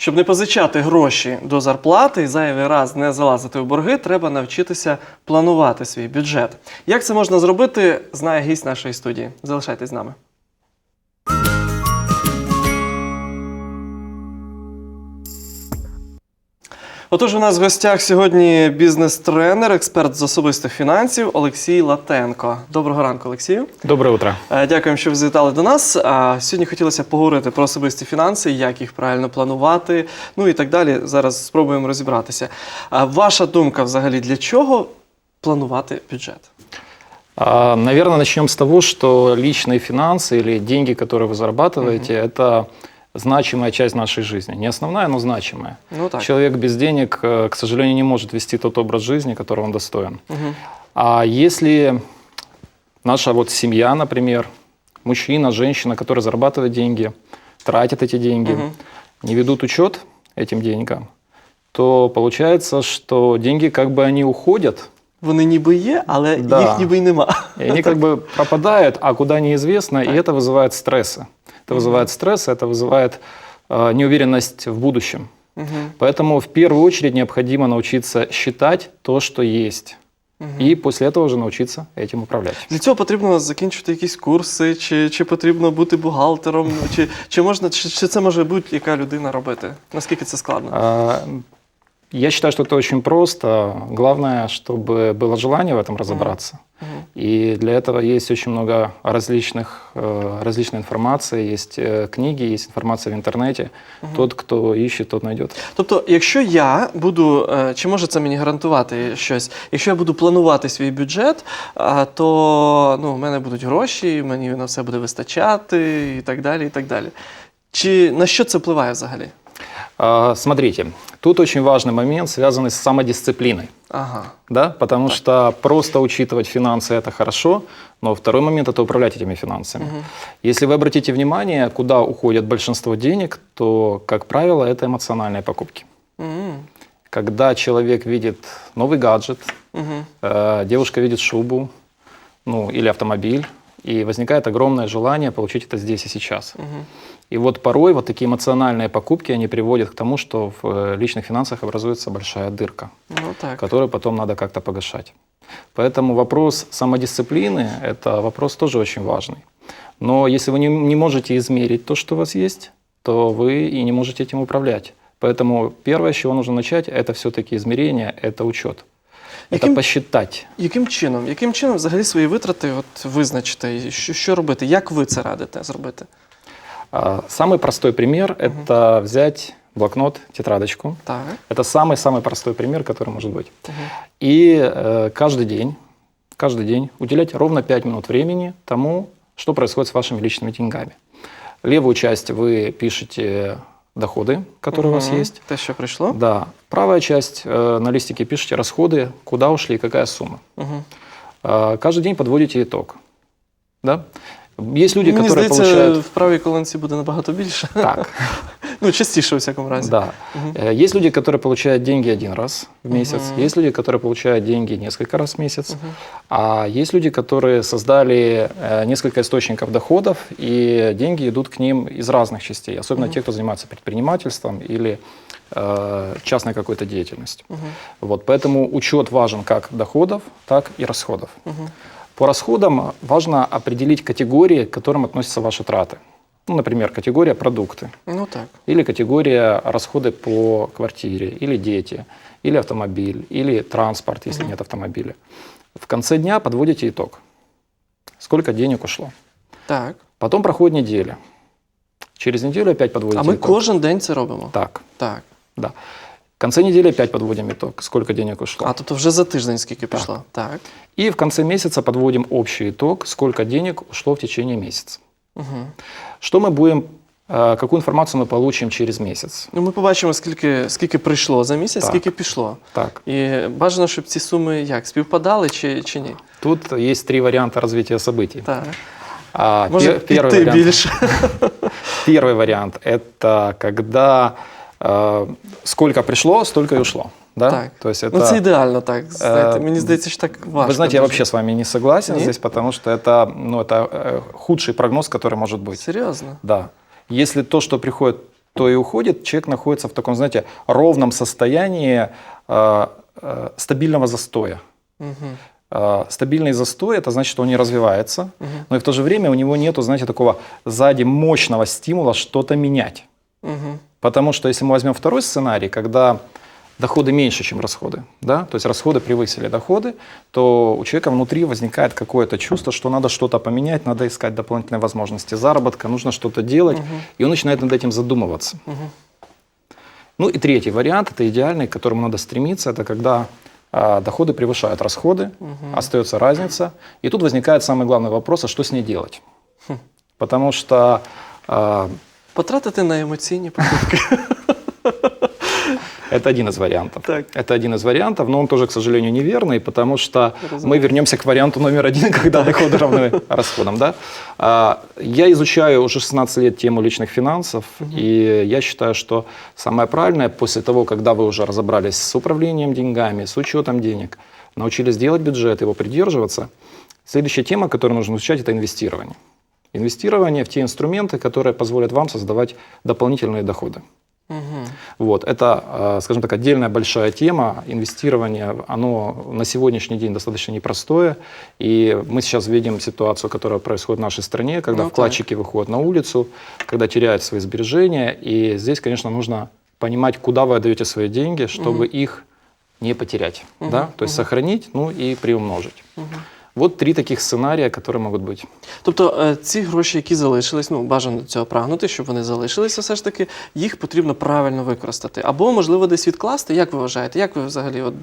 Щоб не позичати гроші до зарплати і зайвий раз не залазити в борги, треба навчитися планувати свій бюджет. Як це можна зробити, знає гість нашої студії. Залишайтесь з нами. Отож, у нас в гостях сьогодні бізнес-тренер, експерт з особистих фінансів Олексій Латенко. Доброго ранку, Олексію. Доброе утро. Е, Дякуємо, що ви завітали до нас. А Сьогодні хотілося поговорити про особисті фінанси, як їх правильно планувати, ну і так далі. Зараз спробуємо розібратися. А Ваша думка взагалі для чого планувати бюджет? А, Наверное, начнем с того, что личные финансы или деньги, которые вы зарабатываете, это Значимая часть нашей жизни. Не основная, но значимая. Ну так. Человек без денег, э, к сожалению, не может вести тот образ жизни, которого он достоин. Мгм. А если наша вот семья, например, мужчина, женщина, который зарабатывает деньги, тратит эти деньги, Мгм. не ведут учет этим деньгам, то получается, что деньги как бы они уходят, Вони ніби є, але Да. їх ніби й нема. и они как бы пропадают, а куда неизвестно, и это вызывает стрессы. Это вызывает стрессы, это вызывает э, неуверенность в будущем. Мгм. Поэтому в первую очередь необходимо научиться считать то, что есть. И после этого уже научиться этим управлять. Для цього потрібно закінчити якісь курси, чи, чи потрібно бути бухгалтером, чи, чи можна, чи, чи це може будь-яка людина робити? Наскільки це складно? А, Я считаю, что это очень просто. Главное, чтобы было желание в этом разобраться. Мгм. И для этого есть очень много различных, э, различной информации, есть э, книги, есть информация в интернете. Тот, кто ищет, тот найдет. Тобто, якщо я буду, е, чи може це мені гарантувати щось? Якщо я буду планувати свій бюджет, а, то ну, в мене будуть гроші, мені на все буде вистачати і так далі. і так далі. Чи на що це впливає взагалі? А, Смотрите, тут очень важный момент, связанный с самодисциплиной. Ага. Да? Потому что просто учитывать финансы это хорошо, но второй момент это управлять этими финансами. Если вы обратите внимание, куда уходит большинство денег, то, как правило, это эмоциональные покупки. М, Когда человек видит новый гаджет, э, девушка видит шубу, ну или автомобиль, и возникает огромное желание получить это здесь и сейчас. Мгм. И вот порой вот такие эмоциональные покупки, они приводят к тому, что в э, личных финансах образуется большая дырка Ну так. которую потом надо как-то погашать. Поэтому вопрос самодисциплины – это вопрос тоже очень важный. Но если вы не, не можете измерить то, что у вас есть, то вы и не можете этим управлять. Поэтому первое, с чего нужно начать, это все-таки измерение, это учет. Это Яким- посчитать. Яким чином? Яким чином взагалі свої витрати от, визначити? І Що, що робити? Як ви це радите зробити? А, Самый простой пример – это взять блокнот, тетрадочку. Так. Это самый-самый простой пример, который может быть. Мгм. И э, каждый день, каждый день уделять ровно 5 минут времени тому, что происходит с вашими личными деньгами. Левую часть вы пишете доходы, которые у вас есть. Те, що прийшло? Да. Правая часть э, на листике пишете расходы, куда ушли и какая сумма. Угу. Э, каждый день подводите итог. Да? Есть люди, Мені которые здається, получают... в правій колонці буде набагато більше. Так, Ну, частіше, у всякому разі. да. Э, Есть люди, которые получают деньги один раз в месяц, Мгм. есть люди, которые получают деньги несколько раз в месяц, а есть люди, которые создали э, несколько источников доходов, и деньги идут к ним из разных частей, особенно те, кто занимается предпринимательством или э, частной какой-то деятельностью. Мгм. Вот, поэтому учет важен как доходов, так и расходов. Мгм. По расходам важно определить категории, к которым относятся ваши траты. Ну, например, категория продукты, Ну так. или категория расходы по квартире, или дети, или автомобиль, или транспорт, если нет автомобиля. В конце дня подводите итог. Сколько денег ушло. Так. Потом проходит неделя. Через неделю опять подводите А ми итог. кожен день це робимо. Так, Так. да В конце недели опять подводим итог, сколько денег ушло. А тобто вже за тиждень скільки пішло? Так. И в конце месяца подводим общий итог, сколько денег ушло в течение месяца. Угу. Что мы будем, э, какую информацию мы получим через месяц? Ну, ми побачимо, скільки, скільки прийшло за місяць, Так. скільки пішло. Так, І бажано, щоб ці суми як співпадали чи, чи ні. тут есть три варианта развития событий. Так. А, Може, пер- первый, піти вариант, більше. первый вариант – это когда э, сколько пришло, столько и ушло. Да? Так. То есть это, Ну, це ідеально так. Знаєте, Е, мені здається, що так важко. Вы знаете, я дуже. вообще с вами не согласен Нет? здесь, потому что это, ну, это э, худший прогноз, который может быть. Серйозно? Да. Если то, что приходит то и уходит, человек находится в таком, знаете, ровном состоянии э, э, стабильного застоя. Мгм. Э, стабильный застой это значит, что он не развивается, Мгм. но и в то же время у него нету, знаете, такого сзади мощного стимула что-то менять. Мгм. Потому что если мы возьмем второй сценарий, когда доходы меньше, чем расходы, да, то есть расходы превысили доходы, то у человека внутри возникает какое-то чувство, что надо что-то поменять, надо искать дополнительные возможности заработка, нужно что-то делать, и он начинает над этим задумываться. Мгм. Ну и третий вариант, это идеальный, к которому надо стремиться, это когда а, доходы превышают расходы, остается разница, и тут возникает самый главный вопрос, а что с ней делать? Потому что а, Потратити на емоційні покупки. Это один из вариантов. Так. Это один из вариантов, но он тоже, к сожалению, неверный, потому что Разумеется. мы вернемся к варианту номер один, когда доходы равны расходам. Да? А, Я изучаю уже 16 лет тему личных финансов, и я считаю, что самое правильное после того, когда вы уже разобрались с управлением деньгами, с учетом денег, научились делать бюджет, его придерживаться, следующая тема, которую нужно изучать, это инвестирование. Инвестирование в те инструменты, которые позволят вам создавать дополнительные доходы. Мгм. Вот, это, э, скажем так, отдельная большая тема. Инвестирование, оно на сегодняшний день достаточно непростое. И мы сейчас видим ситуацию, которая происходит в нашей стране, когда Ну так. вкладчики выходят на улицу, когда теряют свои сбережения. И здесь, конечно, нужно понимать, куда вы отдаете свои деньги, чтобы их не потерять. Да? То есть сохранить, ну и приумножить. Вот три таких сценария, которые могут быть. Тобто е, ці гроші, які залишились, ну бажано до цього прагнути, щоб вони залишилися, все ж таки, їх потрібно правильно використати. Або, можливо, десь відкласти. Як ви вважаєте? Як ви взагалі от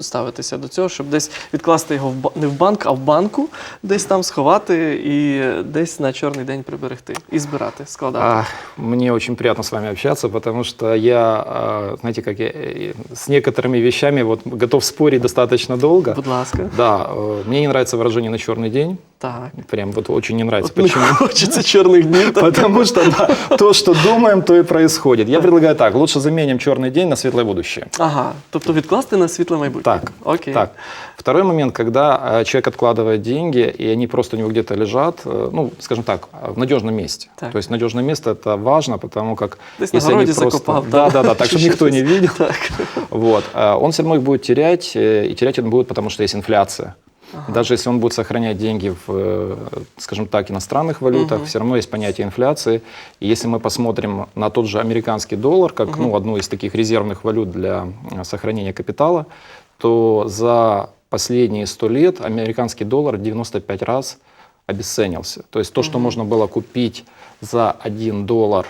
ставитеся до цього, щоб десь відкласти його в ба- не в банк, а в банку, десь там сховати і десь на чорний день приберегти і збирати, складати? А, мне очень приятно с вами общаться, потому что я, а, знаете, как я э, с некоторыми вещами вот готов спорить достаточно долго. Будь ласка. Да, э, мне не нравится выражение «на черный день». Так. Прям вот очень не нравится. От не Почему? хочеться чорних днів. так? Потому что да, то, что думаем, то и происходит. Я предлагаю так, лучше заменим черный день на светлое будущее. Ага. Тобто відкласти на світле майбутнє. Так, Окей. так. Второй момент, когда э, человек откладывает деньги, и они просто у него где-то лежат, э, ну, скажем так, э, в надежном месте. Так. То есть надежное место это важно, потому как Десь на если они городе просто... закопал, Да, там, да, да, так, чи чтобы никто не щось. видел. Так. Вот. э, Он все равно их будет терять, э, и терять он будет, потому что есть инфляция. Даже если он будет сохранять деньги в, э, скажем так, иностранных валютах, все равно есть понятие инфляции. И если мы посмотрим на тот же американский доллар, как ну, одну из таких резервных валют для э, сохранения капитала, то за последние 100 лет американский доллар 95 раз обесценился. То есть то, что можно было купить за 1 доллар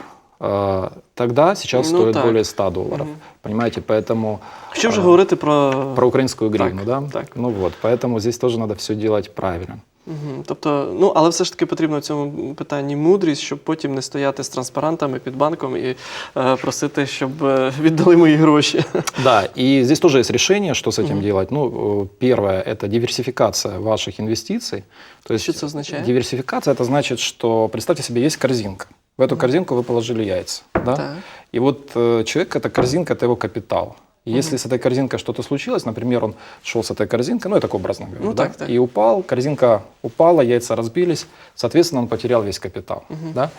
тогда, сейчас Ну стоит так. более 100 долларов. Понимаете, поэтому Що вже А, говорити про про украинскую гривну, Так, да? так. Ну вот, поэтому здесь тоже надо все делать правильно. Мгм. Тобто, ну але все ж таки потрібно в цьому питанні мудрість, щоб потім не стояти з транспарантами під банком і е, просити, щоб е, віддали мої гроші. Да, и здесь тоже есть решение, что с этим делать. Ну, э, первое – это диверсификация ваших инвестиций. То есть Что это означает? Диверсификация – это значит, что, представьте себе, есть корзинка. В эту корзинку вы положили яйца. Да? Так. И вот э, человек, эта корзинка, это его капитал. И Если с этой корзинкой что-то случилось, например, он шел с этой корзинкой, ну, я так образно говорю, Ну, да, так, так. и упал, корзинка упала, яйца разбились, соответственно, он потерял весь капитал. Да?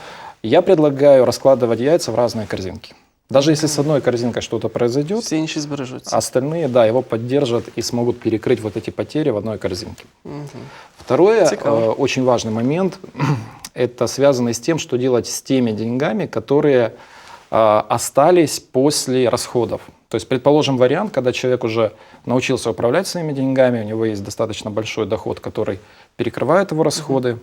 Я предлагаю раскладывать яйца в разные корзинки. Даже если с одной корзинкой что-то произойдет, Всі інші збережуться. остальные, да, его поддержат и смогут перекрыть вот эти потери в одной корзинке. Мгм. Второе, Цикаво. э, очень важный момент, это связано с тем, что делать с теми деньгами, которые э, остались после расходов. То есть, предположим, вариант, когда человек уже научился управлять своими деньгами, у него есть достаточно большой доход, который перекрывает его расходы,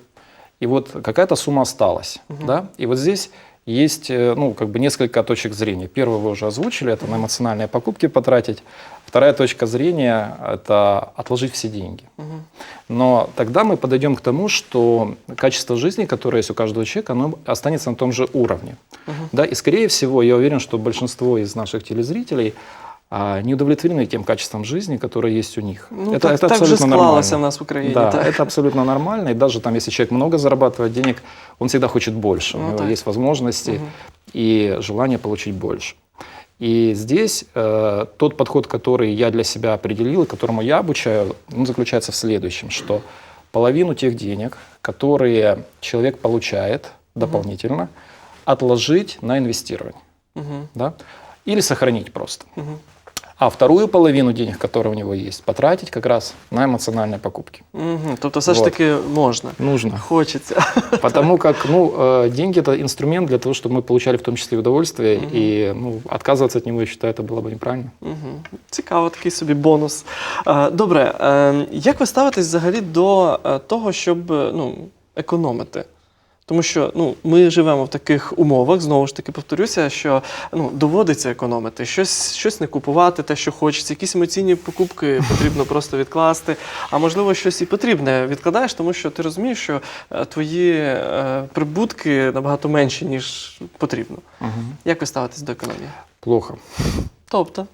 и вот какая-то сумма осталась. Да? И вот здесь есть э, ну, как бы несколько точек зрения. Первую вы уже озвучили, это на эмоциональные покупки потратить. Вторая точка зрения – это отложить все деньги. Но тогда мы подойдем к тому, что качество жизни, которое есть у каждого человека, оно останется на том же уровне. Да? И, скорее всего, я уверен, что большинство из наших телезрителей а, не удовлетворены тем качеством жизни, которое есть у них. Ну, так, так вже склалося в нас в Україні. Да, так. это абсолютно нормально. И даже там, если человек много зарабатывает денег, он всегда хочет больше. Ну у него так. есть возможности и желание получить больше. И здесь э, тот подход, который я для себя определил и которому я обучаю, он заключается в следующем, что половину тех денег, которые человек получает дополнительно, отложить на инвестирование. Угу. да? или сохранить просто. Угу. А вторую половину денег, которые у него есть, потратить как раз на эмоциональные покупки. Угу. Тобто, все ж Вот. таки можна. Нужно. Хочеться. Потому как ну, э, деньги это инструмент для того, чтобы мы получали в том числе и удовольствие. Мгм. И ну, отказываться от него, я считаю, это было бы неправильно. Угу. Цікаво, такий собі бонус. Е, Добре, е, як ви ставитесь взагалі до е, того, щоб е, ну, економити? Тому що ну, ми живемо в таких умовах, знову ж таки повторюся, що ну, доводиться економити, щось, щось не купувати, те, що хочеться, якісь емоційні покупки потрібно просто відкласти. А можливо, щось і потрібне відкладаєш, тому що ти розумієш, що е, твої е, прибутки набагато менші, ніж потрібно. Як ви ставитесь до економії? Плохо. Тобто,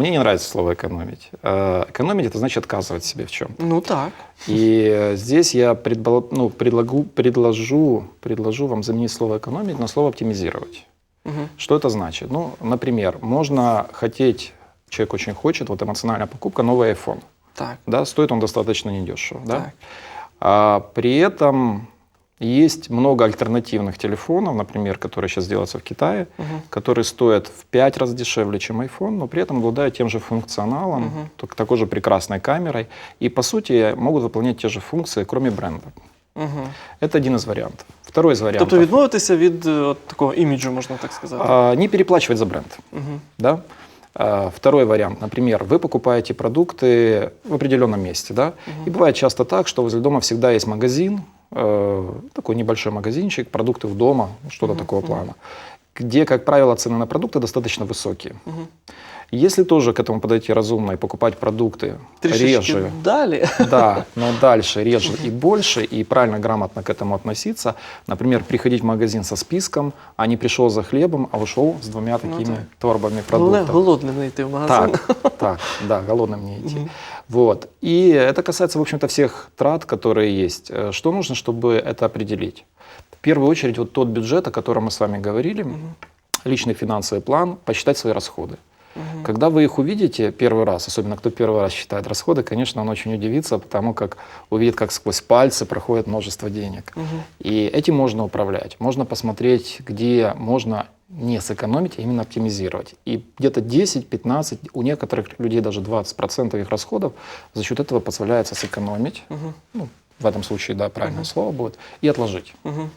Мне не нравится слово экономить. Э, Экономить это значит отказывать себе в чем. ну так. И здесь я предбал- ну, предлагу, предложу, предложу вам заменить слово экономить на слово оптимизировать. Угу. Что это значит? Ну, например, можно хотеть, человек очень хочет, вот эмоциональная покупка, новый iPhone. Так. Да, стоит он достаточно недешево. Да? Так. А при этом есть много альтернативных телефонов, например, которые сейчас делаются в Китае, Угу. которые стоят в 5 раз дешевле, чем iPhone, но при этом обладают тем же функционалом, Мгм. так- такой же прекрасной камерой, и по сути могут выполнять те же функции, кроме бренда. Угу. Это один из вариантов. Второй из вариантов. Тобто відмовитися від е, от такого іміджу, можна так сказати. а, не переплачивать за бренд. Угу. Да? А, Второй вариант, например, вы покупаете продукты в определенном месте, да, и бывает часто так, что возле дома всегда есть магазин, э, такой небольшой магазинчик, продукты в дома, что-то такого плана, где, как правило, цены на продукты достаточно высокие. Угу. Если тоже к этому подойти разумно и покупать продукты Трішечки реже, далі. да, но дальше реже и больше, и правильно, грамотно к этому относиться. Например, приходить в магазин со списком, а не пришел за хлебом, а ушел с двумя такими так. торбами продуктов. голодним не йти в магазин. Так, так, да, голодным не идти. Мгм. Вот. И это касается, в общем-то, всех трат, которые есть. Э, Что нужно, чтобы это определить? В первую очередь, вот тот бюджет, о котором мы с вами говорили, личный финансовый план, посчитать свои расходы. Мгм. Когда вы их увидите первый раз, особенно кто первый раз считает расходы, конечно, он очень удивится, потому как увидит, как сквозь пальцы проходит множество денег. Мгм. И этим можно управлять. Можно посмотреть, где можно не сэкономить, а именно оптимизировать. И где-то 10-15, у некоторых людей даже 20% их расходов за счет этого позволяется сэкономить. Мгм. Ну, в этом случае, да, правильное слово будет. И отложить. Мгм.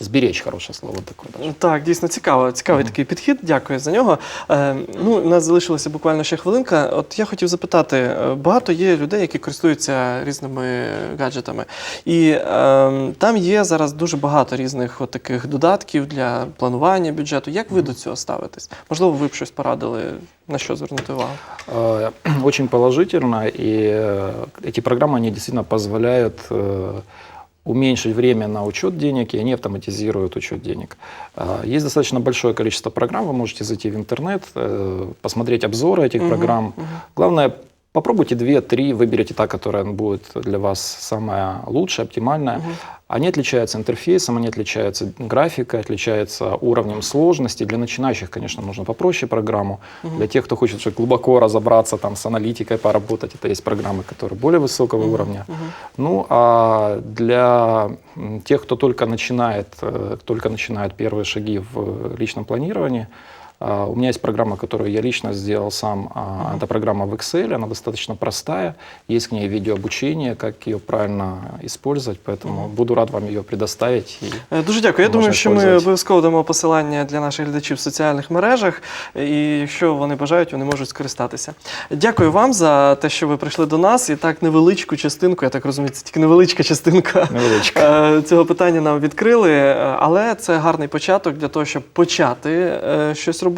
Сберечь хорошее слово такое даже. Так, дійсно цікаво. Цікавий такий підхід. Дякую за нього. Е, ну, у нас залишилася буквально ще хвилинка. От я хотів запитати: е, багато є людей, які користуються різними гаджетами, і е, там є зараз дуже багато різних от таких додатків для планування бюджету. Як ви до цього ставитесь? Можливо, ви б щось порадили, на що звернути увагу? Э, Очень положительно, и э, эти программы, они действительно позволяют э, уменьшить время на учет денег, и они автоматизируют учет денег. А, Есть достаточно большое количество программ, вы можете зайти в интернет, э, посмотреть обзоры этих Мгм, программ. мгм. Главное, попробуйте две-три, выберите та, которая будет для вас самая лучшая, оптимальная. Мгм. Они отличаются интерфейсом, они отличаются графикой, отличаются уровнем сложности. Для начинающих, конечно, нужно попроще программу. Для тех, кто хочет уже глубоко разобраться там, с аналитикой, поработать, это есть программы, которые более высокого уровня. Мгм. Ну, а для тех, кто только начинает, э, только начинает первые шаги в личном планировании, у меня есть программа, которую я лично сделал сам. Это программа в Excel, она достаточно простая. Есть к ней видеообучение, как ее правильно использовать, поэтому буду рад вам ее предоставить. Е, Дуже дякую. Я думаю, що ми обов'язково дамо посилання для наших глядачів в соціальних мережах, і якщо вони бажають, вони можуть скористатися. Дякую вам за те, що ви прийшли до нас. І так невеличку частинку, я так розумію, це тільки невеличка частинка. Невеличка. е, Цього питання нам відкрили, е, але це гарний початок для того, щоб почати е, щось робити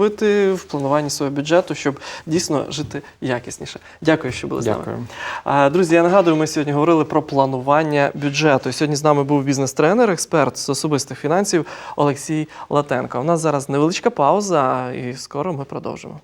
в плануванні свого бюджету, щоб дійсно жити якісніше. Дякую, що були з нами. А, Друзі, я нагадую, ми сьогодні говорили про планування бюджету. І Сьогодні з нами був бізнес-тренер, експерт з особистих фінансів Олексій Латенко. У нас зараз невеличка пауза, і скоро ми продовжимо.